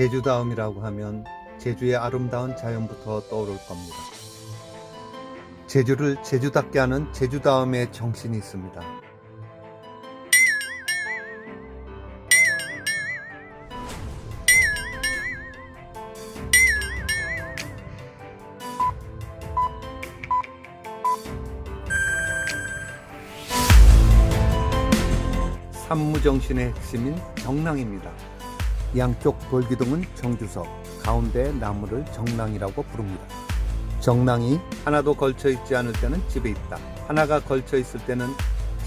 제주다움이라고 하면 제주의 아름다운 자연부터 떠오를 겁니다. 제주를 제주답게 하는 제주다움의 정신이 있습니다. 산무정신의 핵심인 정랑입니다. 양쪽 돌기둥은 정주석, 가운데 나무를 정랑이라고 부릅니다. 정랑이 하나도 걸쳐 있지 않을 때는 집에 있다. 하나가 걸쳐 있을 때는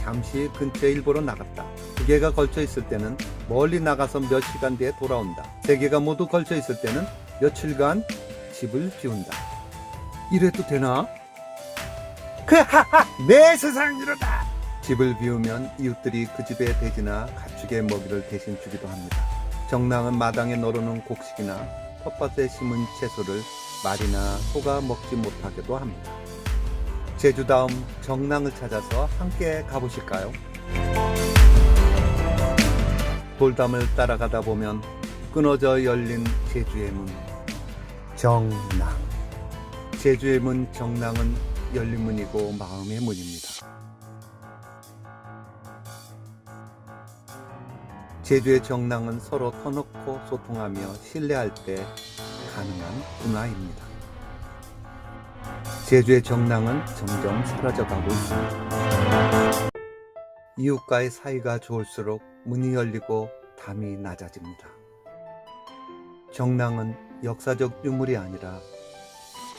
잠시 근처 일보러 나갔다. 두 개가 걸쳐 있을 때는 멀리 나가서 몇 시간 뒤에 돌아온다. 세 개가 모두 걸쳐 있을 때는 며칠간 집을 비운다. 이래도 되나? 그 하하 내 세상 이러다. 집을 비우면 이웃들이 그 집에 돼지나 가축의 먹이를 대신 주기도 합니다. 정랑은 마당에 널어놓은 곡식이나 텃밭에 심은 채소를 말이나 소가 먹지 못하게도 합니다. 제주 다음 정랑을 찾아서 함께 가보실까요? 돌담을 따라가다 보면 끊어져 열린 제주의 문 정랑 제주의 문 정랑은 열린 문이고 마음의 문입니다. 제주의 정랑은 서로 터놓고 소통하며 신뢰할 때 가능한 문화입니다. 제주의 정랑은 점점 사라져가고 있습니다. 이웃과의 사이가 좋을수록 문이 열리고 담이 낮아집니다. 정랑은 역사적 유물이 아니라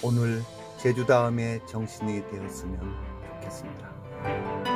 오늘 제주 다음의 정신이 되었으면 좋겠습니다.